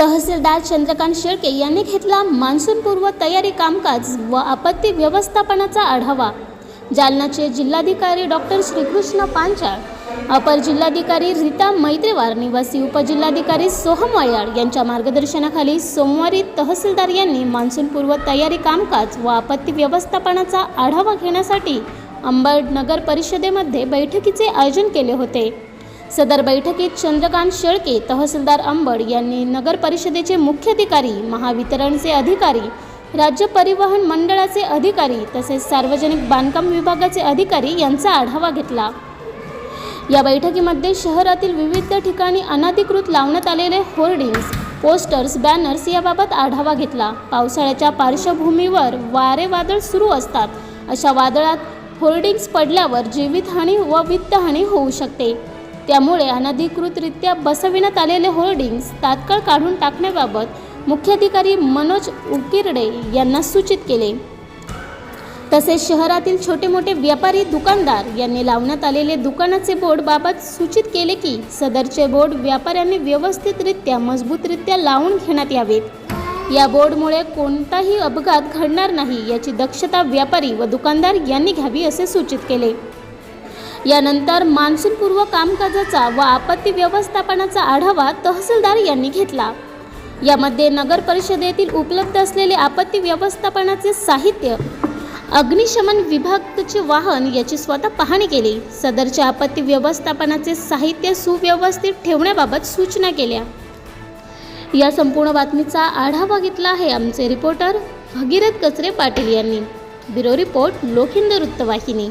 तहसीलदार चंद्रकांत शेळके यांनी घेतला मान्सूनपूर्व तयारी कामकाज व आपत्ती व्यवस्थापनाचा आढावा. जालनाचे जिल्हाधिकारी डॉक्टर श्रीकृष्ण पांचाळ अपर जिल्हाधिकारी रीता मैत्रेवार निवासी उपजिल्हाधिकारी सोहम वायाळ यांच्या मार्गदर्शनाखाली सोमवारी तहसीलदार यांनी मान्सूनपूर्व तयारी कामकाज व आपत्ती व्यवस्थापनाचा आढावा घेण्यासाठी अंबड नगर परिषदेमध्ये बैठकीचे आयोजन केले होते. सदर बैठकीत चंद्रकांत शेळके तहसीलदार अंबड यांनी नगर परिषदेचे मुख्याधिकारी महावितरणचे अधिकारी राज्य परिवहन मंडळाचे अधिकारी तसेच सार्वजनिक बांधकाम विभागाचे अधिकारी यांचा आढावा घेतला. या बैठकीमध्ये शहरातील विविध ठिकाणी अनधिकृत लावण्यात आलेले होर्डिंग्स पोस्टर्स बॅनर्स याबाबत आढावा घेतला. पावसाळ्याच्या पार्श्वभूमीवर वारे वादळ सुरू असतात. अशा वादळात होर्डिंग्स पडल्यावर जीवितहानी व वित्तहानी होऊ शकते. त्यामुळे अनधिकृतरित्या बसविण्यात आलेले होर्डिंग्स तात्काळ काढून टाकण्याबाबत मुख्याधिकारी मनोज उकिरडे यांना सूचित केले. तसेच शहरातील छोटे मोठे व्यापारी दुकानदार यांनी लावण्यात आलेले दुकानाचे बोर्ड बाबत सूचित केले की सदरचे बोर्ड व्यापाऱ्यांनी व्यवस्थितरित्या मजबूतरित्या लावून घेण्यात यावेत. या बोर्डमुळे कोणताही अपघात घडणार नाही याची दक्षता व्यापारी व दुकानदार यांनी घ्यावी असे सूचित केले. यानंतर मान्सूनपूर्व कामकाजाचा व आपत्ती व्यवस्थापनाचा आढावा तहसीलदार यांनी घेतला. यामध्ये नगर परिषदेतील उपलब्ध असलेले आपत्ती व्यवस्थापनाचे साहित्य अग्निशमन विभागाचे वाहन याची स्वतः पाहणी केली. सदरच्या आपत्ती व्यवस्थापनाचे साहित्य सुव्यवस्थित ठेवण्याबाबत सूचना केल्या. या संपूर्ण बातमीचा आढावा घेतला आहे आमचे रिपोर्टर भगीरथ कचरे पाटील यांनी. ब्युरो रिपोर्ट लोखिंद वृत्तवाहिनी.